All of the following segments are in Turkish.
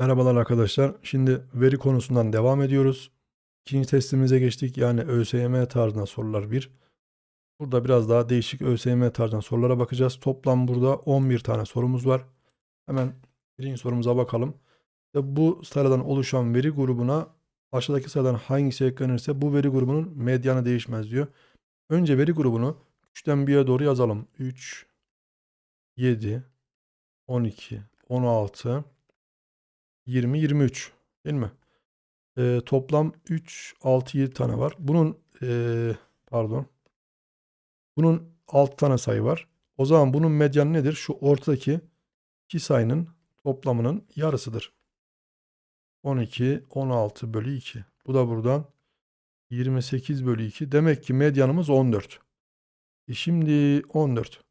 Merhabalar arkadaşlar. Şimdi veri konusundan devam ediyoruz. İkinci testimize geçtik. Yani ÖSYM tarzında sorular 1. Burada biraz daha değişik ÖSYM tarzında sorulara bakacağız. Toplam burada 11 tane sorumuz var. Hemen birinci sorumuza bakalım. Ve bu sıradan oluşan veri grubuna aşağıdaki sıradan hangisi eklenirse bu veri grubunun medyanı değişmez diyor. Önce veri grubunu 3'ten 1'e doğru yazalım. 3, 7, 12, 16, 20, 23 değil mi? Ee, toplam 3, 6, 7 tane var. Bunun ee, pardon. Bunun 6 tane sayı var. O zaman bunun medyanı nedir? Şu ortadaki iki sayının toplamının yarısıdır. 12, 16 bölü 2. Bu da buradan 28 bölü 2. Demek ki medyanımız 14. E şimdi 14.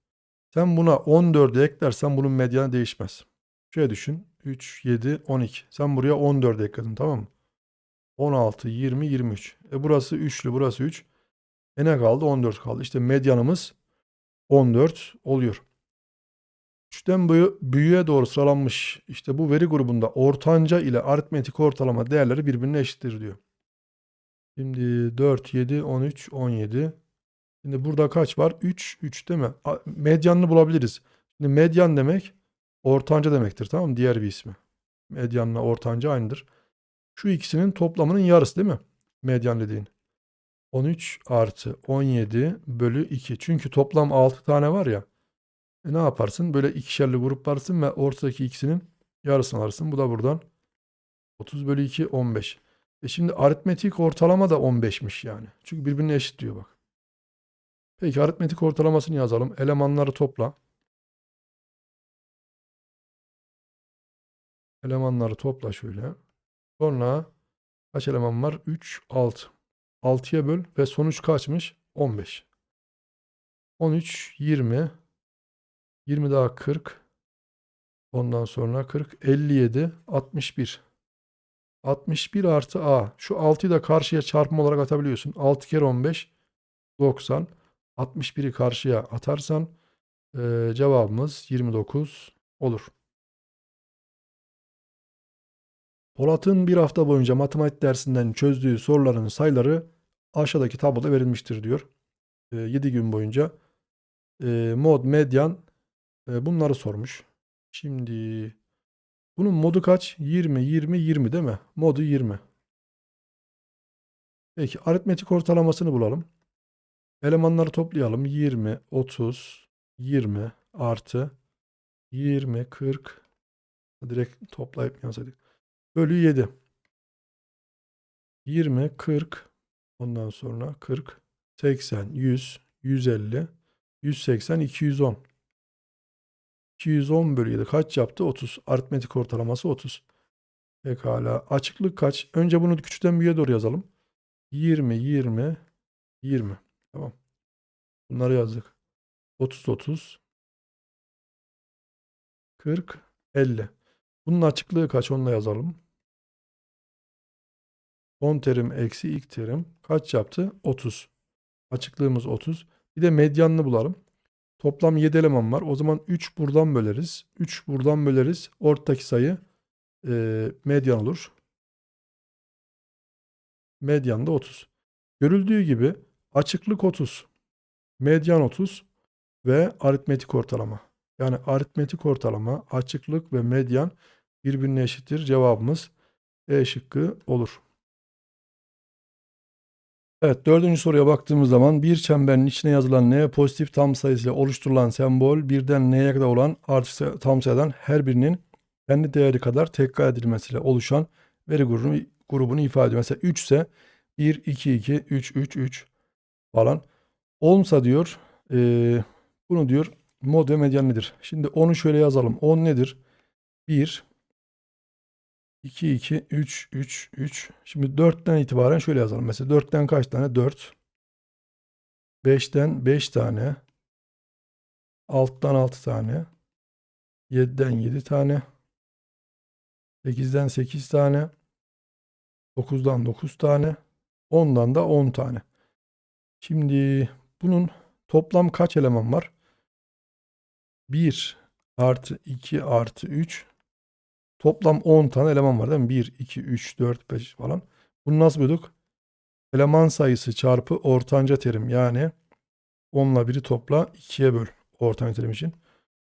Sen buna 14'ü eklersen bunun medyanı değişmez. Şöyle düşün. 3, 7, 12. Sen buraya 14 ekledin tamam mı? 16, 20, 23. E burası 3'lü burası 3. E ne kaldı? 14 kaldı. İşte medyanımız 14 oluyor. 3'ten büyü- büyüğe doğru sıralanmış işte bu veri grubunda ortanca ile aritmetik ortalama değerleri birbirine eşittir diyor. Şimdi 4, 7, 13, 17. Şimdi burada kaç var? 3, 3 değil mi? Medyanını bulabiliriz. Şimdi medyan demek ortanca demektir tamam mı? Diğer bir ismi. Medyanla ortanca aynıdır. Şu ikisinin toplamının yarısı değil mi? Medyan dediğin. 13 artı 17 bölü 2. Çünkü toplam 6 tane var ya. E ne yaparsın? Böyle ikişerli gruplarsın ve ortadaki ikisinin yarısını alırsın. Bu da buradan 30 bölü 2 15. E şimdi aritmetik ortalama da 15'miş yani. Çünkü birbirine eşit diyor bak. Peki aritmetik ortalamasını yazalım. Elemanları topla. Elemanları topla şöyle. Sonra kaç eleman var? 3, 6. 6'ya böl ve sonuç kaçmış? 15. 13, 20. 20 daha 40. Ondan sonra 40, 57, 61. 61 artı A. Şu 6'yı da karşıya çarpma olarak atabiliyorsun. 6 kere 15, 90. 61'i karşıya atarsan eee, cevabımız 29 olur. Polat'ın bir hafta boyunca matematik dersinden çözdüğü soruların sayıları aşağıdaki tabloda verilmiştir diyor. 7 gün boyunca e, mod, medyan e, bunları sormuş. Şimdi bunun modu kaç? 20, 20, 20 değil mi? Modu 20. Peki aritmetik ortalamasını bulalım. Elemanları toplayalım. 20, 30, 20 artı 20, 40 direkt toplayıp yazsaydık. Bölü 7. 20, 40 ondan sonra 40, 80, 100, 150, 180, 210. 210 bölü 7 kaç yaptı? 30. Aritmetik ortalaması 30. Pekala. Açıklık kaç? Önce bunu küçükten büyüğe doğru yazalım. 20, 20, 20. Tamam. Bunları yazdık. 30, 30. 40, 50. Bunun açıklığı kaç? Onu da yazalım. Son terim eksi ilk terim kaç yaptı? 30. Açıklığımız 30. Bir de medyanını bulalım. Toplam 7 eleman var. O zaman 3 buradan böleriz. 3 buradan böleriz. Ortadaki sayı e, medyan olur. Medyan da 30. Görüldüğü gibi açıklık 30. Medyan 30 ve aritmetik ortalama. Yani aritmetik ortalama, açıklık ve medyan birbirine eşittir. Cevabımız E şıkkı olur. Evet dördüncü soruya baktığımız zaman bir çemberin içine yazılan n pozitif tam sayısıyla oluşturulan sembol birden n'ye kadar olan artı tam sayıdan her birinin kendi değeri kadar tekrar edilmesiyle oluşan veri grubunu, grubunu ifade ediyor. Mesela 3 ise 1, 2, 2, 3, 3, 3 falan. 10'sa diyor eee, bunu diyor mod ve medyan nedir? Şimdi 10'u şöyle yazalım. 10 nedir? 1, 2, 2, 3, 3, 3. Şimdi 4'ten itibaren şöyle yazalım. Mesela 4'ten kaç tane? 4. 5'ten 5 tane. 6'dan 6 tane. 7'den 7 tane. 8'den 8 tane. 9'dan 9 tane. 10'dan da 10 tane. Şimdi bunun toplam kaç eleman var? 1 artı 2 artı 3 Toplam 10 tane eleman var değil mi? 1, 2, 3, 4, 5 falan. Bunu nasıl bulduk? Eleman sayısı çarpı ortanca terim. Yani 10 ile 1'i topla 2'ye böl ortanca terim için.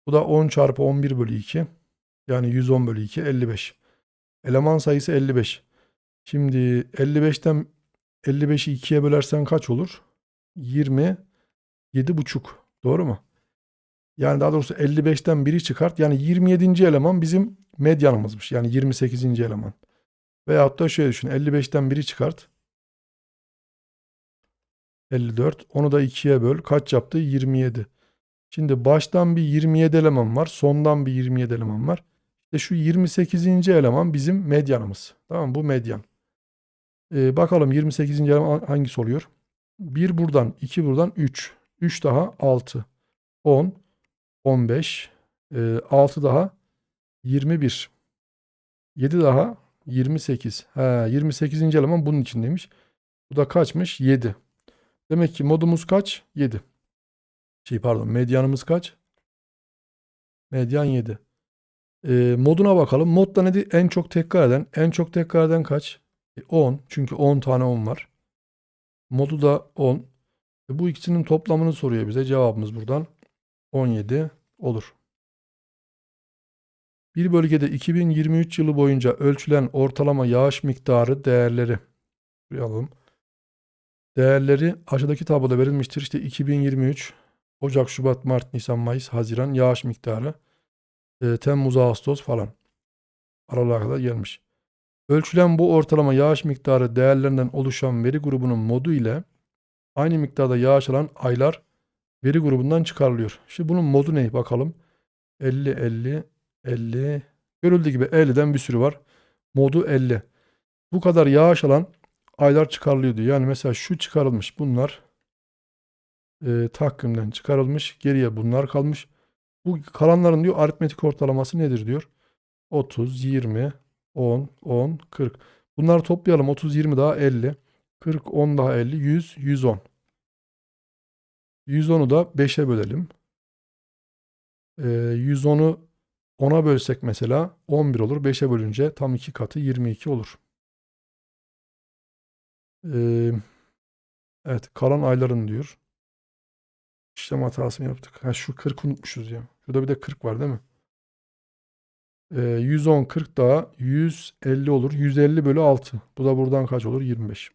Bu da 10 çarpı 11 bölü 2. Yani 110 bölü 2 55. Eleman sayısı 55. Şimdi 55'ten 55'i 2'ye bölersen kaç olur? 27 buçuk. Doğru mu? Yani daha doğrusu 55'ten 1'i çıkart. Yani 27. eleman bizim medyanımızmış. Yani 28. eleman. Veyahut da şöyle düşün. 55'ten 1'i çıkart. 54. Onu da 2'ye böl. Kaç yaptı? 27. Şimdi baştan bir 27 eleman var. Sondan bir 27 eleman var. İşte şu 28. eleman bizim medyanımız. Tamam mı? Bu medyan. Ee, bakalım 28. eleman hangisi oluyor? 1 buradan, 2 buradan, 3. 3 daha 6. 10, 15, e, 6 daha 21. 7 daha 28. Ha, 28. eleman bunun içindeymiş. Bu da kaçmış? 7. Demek ki modumuz kaç? 7. Şey pardon medyanımız kaç? Medyan 7. E, moduna bakalım. Modda nedir? En çok tekrar eden. En çok tekrar eden kaç? E, 10. Çünkü 10 tane 10 var. Modu da 10. E, bu ikisinin toplamını soruyor bize. Cevabımız buradan 17 olur. Bir bölgede 2023 yılı boyunca ölçülen ortalama yağış miktarı değerleri. Alalım. Değerleri aşağıdaki tabloda verilmiştir. İşte 2023 Ocak, Şubat, Mart, Nisan, Mayıs, Haziran yağış miktarı. E, Temmuz, Ağustos falan. Aralığa kadar gelmiş. Ölçülen bu ortalama yağış miktarı değerlerinden oluşan veri grubunun modu ile aynı miktarda yağış alan aylar veri grubundan çıkarılıyor. Şimdi bunun modu ne bakalım. 50, 50, 50. Görüldüğü gibi 50'den bir sürü var. Modu 50. Bu kadar yağış alan aylar çıkarılıyor diyor. Yani mesela şu çıkarılmış. Bunlar e, takvimden çıkarılmış. Geriye bunlar kalmış. Bu kalanların diyor aritmetik ortalaması nedir diyor. 30, 20, 10, 10, 40. Bunları toplayalım. 30, 20 daha 50. 40, 10 daha 50, 100, 110. 110'u da 5'e bölelim. Ee, 110'u 10'a bölsek mesela 11 olur. 5'e bölünce tam 2 katı 22 olur. Ee, evet kalan ayların diyor. İşlem hatası mı yaptık? Ha, şu 40 unutmuşuz ya. Şurada bir de 40 var değil mi? Ee, 110 40 daha 150 olur. 150 bölü 6. Bu da buradan kaç olur? 25.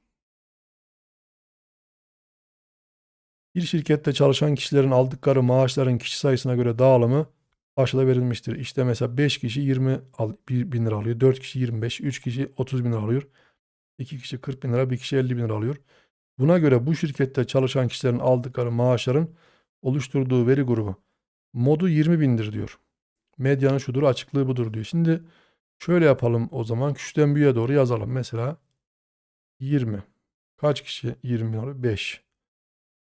Bir şirkette çalışan kişilerin aldıkları maaşların kişi sayısına göre dağılımı aşağıda verilmiştir. İşte mesela 5 kişi 20 al- bir bin lira alıyor. 4 kişi 25, 3 kişi 30 bin lira alıyor. 2 kişi 40 bin lira, 1 kişi 50 bin lira alıyor. Buna göre bu şirkette çalışan kişilerin aldıkları maaşların oluşturduğu veri grubu modu 20 bindir diyor. Medyanın şudur, açıklığı budur diyor. Şimdi şöyle yapalım o zaman. Küçükten büyüğe doğru yazalım. Mesela 20. Kaç kişi 20 bin alıyor? 5.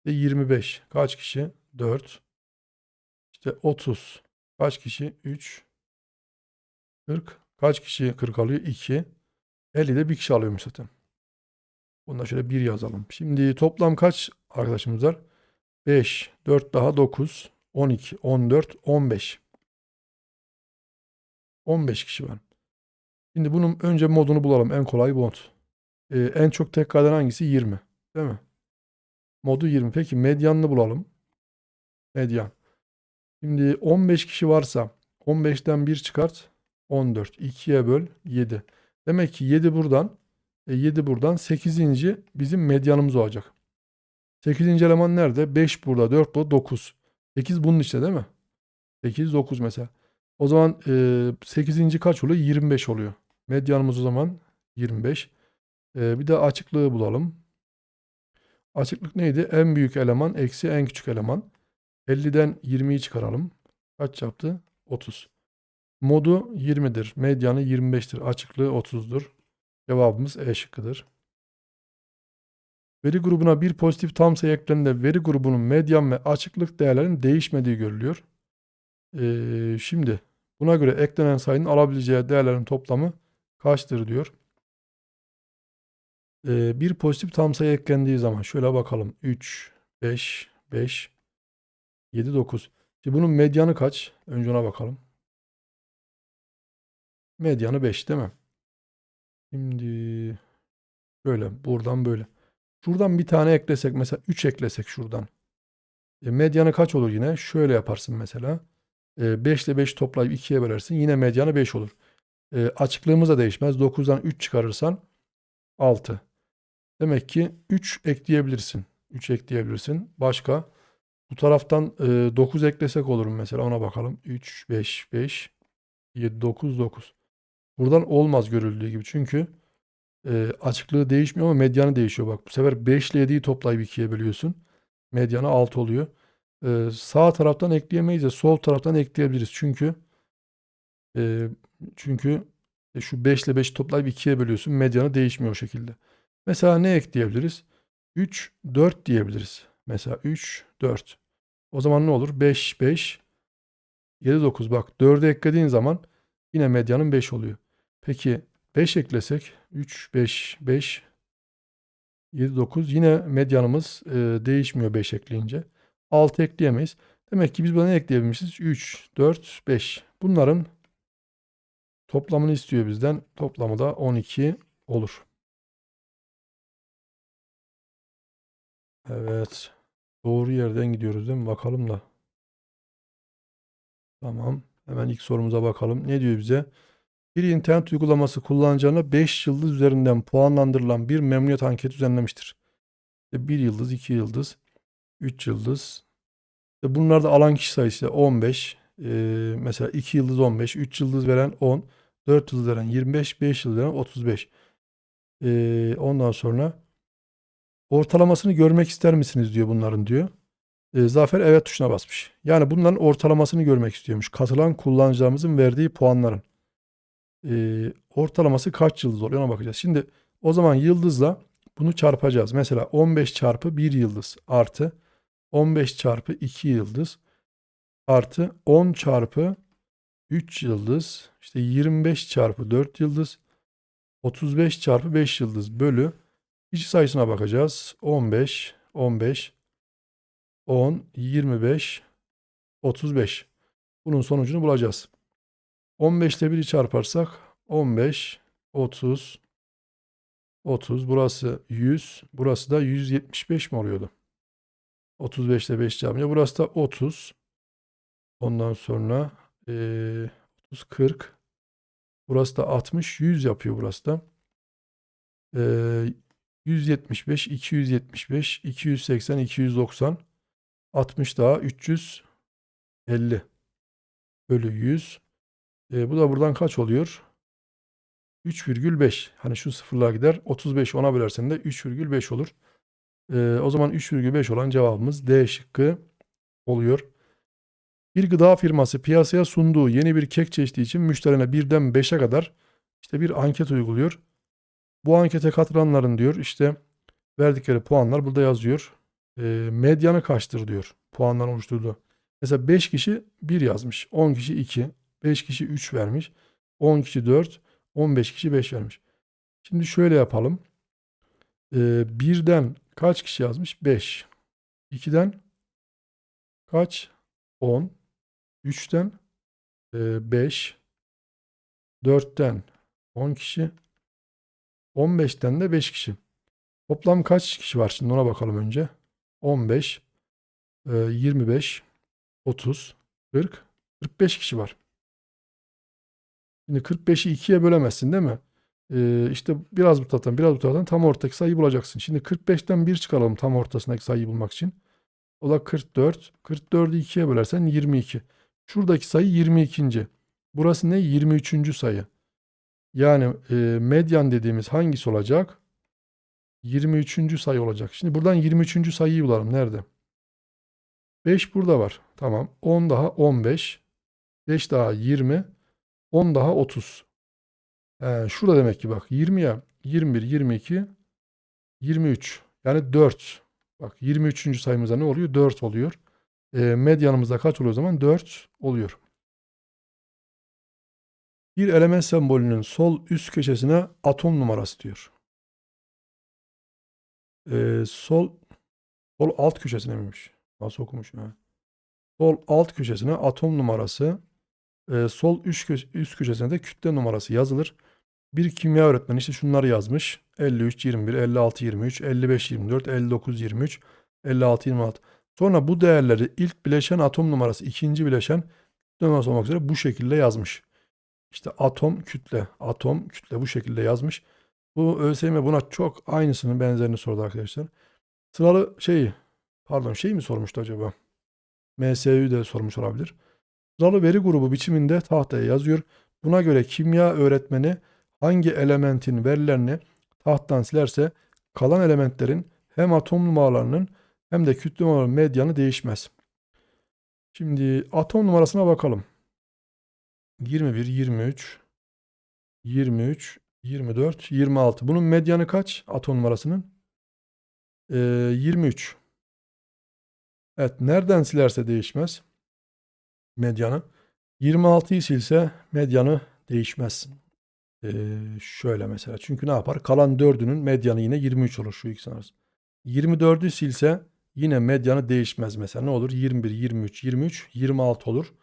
Ve 25. Kaç kişi? 4. İşte 30. Kaç kişi? 3. 40. Kaç kişi 40 alıyor? 2. 50 de bir kişi alıyormuş zaten. Bunda şöyle 1 yazalım. Şimdi toplam kaç arkadaşımız var? 5, 4 daha 9, 12, 14, 15. 15 kişi var. Şimdi bunun önce modunu bulalım. En kolay mod. Ee, en çok tekrardan hangisi? 20. Değil mi? Modu 20. Peki medyanını bulalım. Medyan. Şimdi 15 kişi varsa 15'ten 1 çıkart. 14. 2'ye böl 7. Demek ki 7 buradan. E 7 buradan. 8. bizim medyanımız olacak. 8. eleman nerede? 5 burada. 4 burada. 9. 8 bunun içinde değil mi? 8, 9 mesela. O zaman e, 8. kaç oluyor? 25 oluyor. Medyanımız o zaman 25. E, bir de açıklığı bulalım. Açıklık neydi? En büyük eleman eksi en küçük eleman. 50'den 20'yi çıkaralım. Kaç yaptı? 30. Modu 20'dir. Medyanı 25'tir. Açıklığı 30'dur. Cevabımız E şıkkıdır. Veri grubuna bir pozitif tam sayı eklendiğinde veri grubunun medyan ve açıklık değerlerinin değişmediği görülüyor. Ee, şimdi buna göre eklenen sayının alabileceği değerlerin toplamı kaçtır diyor. Ee, bir pozitif tam sayı eklendiği zaman şöyle bakalım. 3, 5, 5, 7, 9. Şimdi bunun medyanı kaç? Önce ona bakalım. Medyanı 5 değil mi? Şimdi böyle buradan böyle. Şuradan bir tane eklesek mesela 3 eklesek şuradan. E, medyanı kaç olur yine? Şöyle yaparsın mesela. E, 5 ile 5 toplayıp 2'ye bölersin. Yine medyanı 5 olur. E, açıklığımız da değişmez. 9'dan 3 çıkarırsan 6. Demek ki 3 ekleyebilirsin. 3 ekleyebilirsin. Başka? Bu taraftan e, 9 eklesek olur mu mesela? Ona bakalım. 3, 5, 5, 7, 9, 9. Buradan olmaz görüldüğü gibi. Çünkü e, açıklığı değişmiyor ama medyanı değişiyor. Bak bu sefer 5 ile 7'yi toplayıp 2'ye bölüyorsun. Medyanı 6 oluyor. E, sağ taraftan ekleyemeyiz de sol taraftan ekleyebiliriz. Çünkü e, çünkü e, şu 5 ile 5 toplayıp 2'ye bölüyorsun. Medyanı değişmiyor o şekilde. Mesela ne ekleyebiliriz? 3, 4 diyebiliriz. Mesela 3, 4. O zaman ne olur? 5, 5, 7, 9. Bak 4'ü eklediğin zaman yine medyanın 5 oluyor. Peki 5 eklesek 3, 5, 5, 7, 9 yine medyanımız e, değişmiyor 5 ekleyince. 6 ekleyemeyiz. Demek ki biz buna ne ekleyebilmişiz? 3, 4, 5. Bunların toplamını istiyor bizden. Toplamı da 12 olur. Evet. Doğru yerden gidiyoruz değil mi? Bakalım da. Tamam. Hemen ilk sorumuza bakalım. Ne diyor bize? Bir internet uygulaması kullanıcılarına 5 yıldız üzerinden puanlandırılan bir memnuniyet anketi düzenlemiştir. 1 yıldız, 2 yıldız, 3 yıldız. İşte bunlarda alan kişi sayısı 15. Ee, mesela 2 yıldız 15, 3 yıldız veren 10, 4 yıldız veren 25, 5 yıldız veren 35. Ee, ondan sonra ortalamasını görmek ister misiniz diyor bunların diyor. Ee, Zafer evet tuşuna basmış. Yani bunların ortalamasını görmek istiyormuş. Katılan kullanıcılarımızın verdiği puanların. Ee, ortalaması kaç yıldız oluyor ona bakacağız. Şimdi o zaman yıldızla bunu çarpacağız. Mesela 15 çarpı 1 yıldız artı 15 çarpı 2 yıldız artı 10 çarpı 3 yıldız işte 25 çarpı 4 yıldız 35 çarpı 5 yıldız bölü kişi sayısına bakacağız. 15, 15, 10, 25, 35. Bunun sonucunu bulacağız. 15 ile 1'i çarparsak 15, 30, 30. Burası 100. Burası da 175 mi oluyordu? 35 ile 5 çarpınca. Burası da 30. Ondan sonra eee 30, 40. Burası da 60, 100 yapıyor burası da. Eee 175, 275, 280, 290, 60 daha 350 bölü 100. E, bu da buradan kaç oluyor? 3,5. Hani şu sıfırlar gider. 35 ona bölersen de 3,5 olur. E, o zaman 3,5 olan cevabımız D şıkkı oluyor. Bir gıda firması piyasaya sunduğu yeni bir kek çeşidi için müşterine birden 5'e kadar işte bir anket uyguluyor. Bu ankete katılanların diyor işte verdikleri puanlar burada yazıyor. E, medyanı kaçtır diyor. Puanlar oluşturduğu. Mesela 5 kişi 1 yazmış. 10 kişi 2. 5 kişi 3 vermiş. 10 kişi 4. 15 kişi 5 vermiş. Şimdi şöyle yapalım. E, birden kaç kişi yazmış? 5. 2'den kaç? 10. 3'ten 5. 4'ten 10 kişi. 15'ten de 5 kişi. Toplam kaç kişi var şimdi ona bakalım önce. 15, e, 25, 30, 40, 45 kişi var. Şimdi 45'i 2'ye bölemezsin değil mi? Ee, işte biraz bu taraftan biraz bu taraftan tam ortadaki sayıyı bulacaksın. Şimdi 45'ten 1 çıkaralım tam ortasındaki sayıyı bulmak için. O da 44. 44'ü 2'ye bölersen 22. Şuradaki sayı 22. Burası ne? 23. sayı. Yani e, medyan dediğimiz hangisi olacak? 23. sayı olacak. Şimdi buradan 23. sayıyı bulalım. Nerede? 5 burada var. Tamam. 10 daha 15. 5 daha 20. 10 daha 30. Ee, şurada demek ki bak 20 ya. 21, 22, 23. Yani 4. Bak 23. sayımızda ne oluyor? 4 oluyor. E, medyanımızda kaç oluyor o zaman? 4 oluyor. Bir element sembolünün sol üst köşesine atom numarası diyor. Ee, sol sol alt köşesine miymiş? Nasıl okumuş ya? Sol alt köşesine atom numarası e, sol üst, köş- üst köşesine de kütle numarası yazılır. Bir kimya öğretmeni işte şunları yazmış. 53, 21, 56, 23, 55, 24, 59, 23, 56, 26. Sonra bu değerleri ilk bileşen atom numarası, ikinci bileşen kütle numarası olmak üzere bu şekilde yazmış. İşte atom kütle, atom kütle bu şekilde yazmış. Bu ÖSYM buna çok aynısının benzerini sordu arkadaşlar. Sıralı şey, pardon şey mi sormuştu acaba? MSÜ de sormuş olabilir. Sıralı veri grubu biçiminde tahtaya yazıyor. Buna göre kimya öğretmeni hangi elementin verilerini tahttan silerse kalan elementlerin hem atom numaralarının hem de kütle numaralarının medyanı değişmez. Şimdi atom numarasına bakalım. 21, 23, 23, 24, 26. Bunun medyanı kaç atom numarasının? Ee, 23. Evet nereden silerse değişmez medyanı. 26'yı silse medyanı değişmez. Ee, şöyle mesela. Çünkü ne yapar? Kalan 4'ünün medyanı yine 23 olur şu ikisi arası. 24'ü silse yine medyanı değişmez mesela. Ne olur? 21, 23, 23, 26 olur.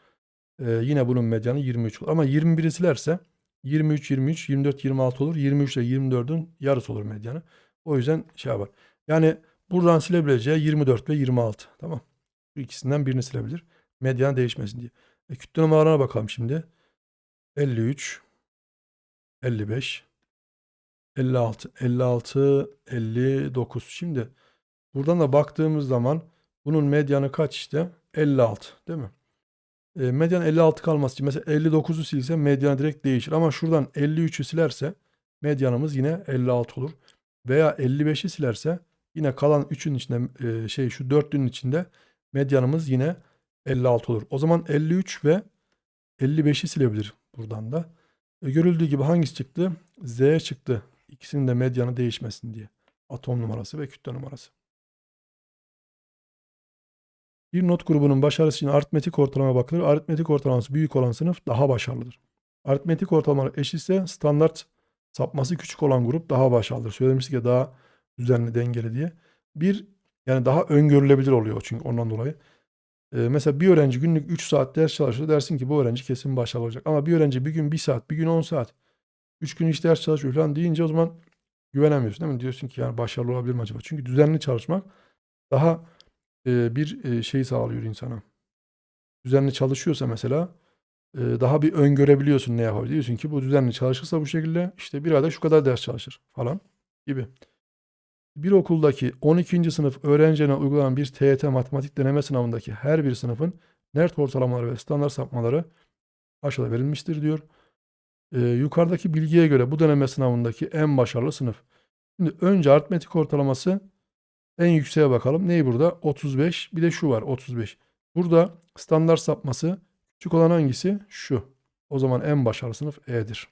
Ee, yine bunun medyanı 23 olur. Ama 21'i silerse 23, 23, 24, 26 olur. 23 ile 24'ün yarısı olur medyanı. O yüzden şey yapar. Yani buradan silebileceği 24 ve 26. Tamam. Bu ikisinden birini silebilir. Medyanı değişmesin diye. E, kütle numaralarına bakalım şimdi. 53, 55, 56, 56, 59. Şimdi buradan da baktığımız zaman bunun medyanı kaç işte? 56 değil mi? E, medyan 56 kalması için mesela 59'u silse medyanı direkt değişir. Ama şuradan 53'ü silerse medyanımız yine 56 olur. Veya 55'i silerse yine kalan 3'ün içinde e, şey şu 4'ünün içinde medyanımız yine 56 olur. O zaman 53 ve 55'i silebilir buradan da. E, görüldüğü gibi hangisi çıktı? Z çıktı. İkisinin de medyanı değişmesin diye. Atom numarası ve kütle numarası. Bir not grubunun başarısı için aritmetik ortalama bakılır. Aritmetik ortalaması büyük olan sınıf daha başarılıdır. Aritmetik ortalama eşitse standart sapması küçük olan grup daha başarılıdır. Söylemiştik ya daha düzenli dengeli diye. Bir yani daha öngörülebilir oluyor çünkü ondan dolayı. Ee, mesela bir öğrenci günlük 3 saat ders çalışır dersin ki bu öğrenci kesin başarılı olacak. Ama bir öğrenci bir gün 1 saat, bir gün 10 saat, 3 gün hiç ders çalışıyor falan deyince o zaman güvenemiyorsun değil mi? Diyorsun ki yani başarılı olabilir mi acaba? Çünkü düzenli çalışmak daha bir e, şey sağlıyor insana. Düzenli çalışıyorsa mesela e, daha bir öngörebiliyorsun ne yapabilir. Diyorsun ki bu düzenli çalışırsa bu şekilde işte bir ayda şu kadar ders çalışır falan gibi. Bir okuldaki 12. sınıf öğrencilerine uygulanan bir TYT matematik deneme sınavındaki her bir sınıfın NERT ortalamaları ve standart sapmaları aşağıda verilmiştir diyor. Ee, yukarıdaki bilgiye göre bu deneme sınavındaki en başarılı sınıf. Şimdi önce aritmetik ortalaması en yükseğe bakalım. Neyi burada? 35. Bir de şu var 35. Burada standart sapması küçük olan hangisi? Şu. O zaman en başarılı sınıf E'dir.